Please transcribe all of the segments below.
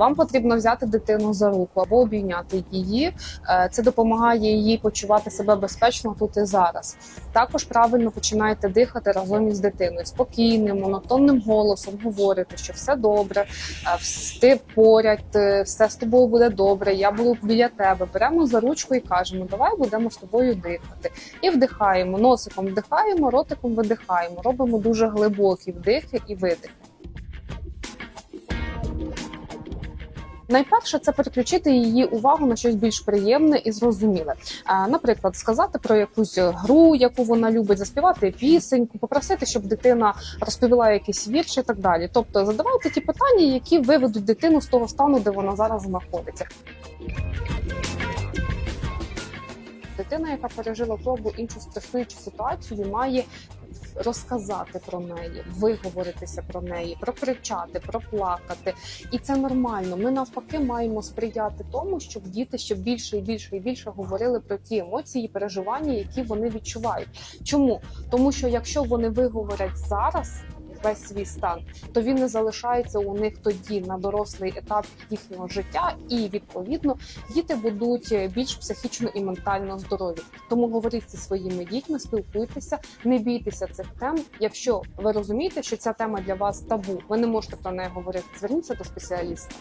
Вам потрібно взяти дитину за руку або обійняти її. Е, Це допомагає їй почувати себе безпечно тут і зараз. Також правильно починаєте дихати разом із дитиною спокійним, монотонним голосом говорите, що все добре, е, ти поряд, е, все з тобою буде добре. Я буду біля тебе. Беремо за ручку і кажемо, давай будемо з тобою дихати. І вдихаємо носиком, вдихаємо, ротиком видихаємо. Робимо дуже глибокі вдихи і видихи. Найперше це переключити її увагу на щось більш приємне і зрозуміле. Наприклад, сказати про якусь гру, яку вона любить, заспівати пісеньку, попросити, щоб дитина розповіла якийсь вірш і так далі. Тобто задавайте ті питання, які виведуть дитину з того стану, де вона зараз знаходиться. Дитина, яка пережила ту або іншу стресуючу ситуацію, має розказати про неї, виговоритися про неї, прокричати, проплакати. І це нормально. Ми навпаки маємо сприяти тому, щоб діти ще більше і більше і більше говорили про ті емоції, переживання, які вони відчувають. Чому? Тому що якщо вони виговорять зараз. Весь свій стан, то він не залишається у них тоді на дорослий етап їхнього життя, і відповідно діти будуть більш психічно і ментально здорові. Тому говоріть зі своїми дітьми, спілкуйтеся, не бійтеся цих тем. Якщо ви розумієте, що ця тема для вас табу, ви не можете про неї говорити. Зверніться до спеціаліста.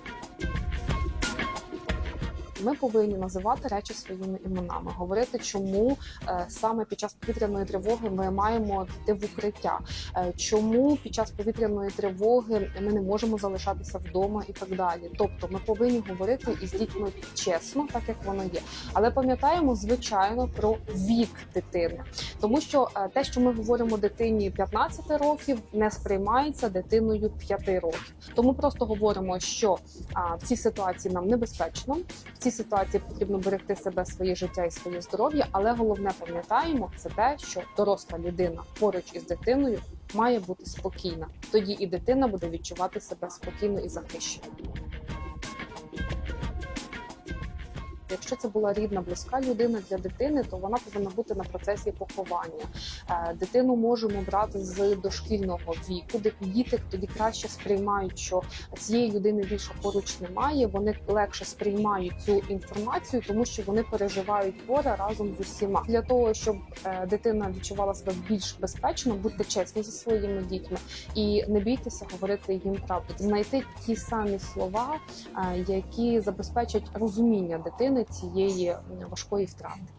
Ми повинні називати речі своїми іменами, говорити, чому е, саме під час повітряної тривоги ми маємо йти в укриття, е, чому під час повітряної тривоги ми не можемо залишатися вдома і так далі. Тобто, ми повинні говорити із дітьми чесно, так як воно є. Але пам'ятаємо звичайно про вік дитини, тому що е, те, що ми говоримо дитині 15 років, не сприймається дитиною 5 років. Тому просто говоримо, що в цій ситуації нам небезпечно, в цій ситуації потрібно берегти себе, своє життя і своє здоров'я. Але головне пам'ятаємо це те, що доросла людина поруч із дитиною має бути спокійна. Тоді і дитина буде відчувати себе спокійно і захищено. Якщо це була рідна, близька людина для дитини, то вона повинна бути на процесі поховання. Е, Дитину можемо брати з дошкільного віку, де діти тоді краще сприймають, що цієї людини більше поруч немає. Вони легше сприймають цю інформацію, тому що вони переживають горе разом з усіма. Для того щоб е, дитина відчувала себе більш безпечно, будьте чесні зі своїми дітьми і не бійтеся говорити їм правду. Знайти ті самі слова, е, які забезпечать розуміння дитини цієї важкої втрати.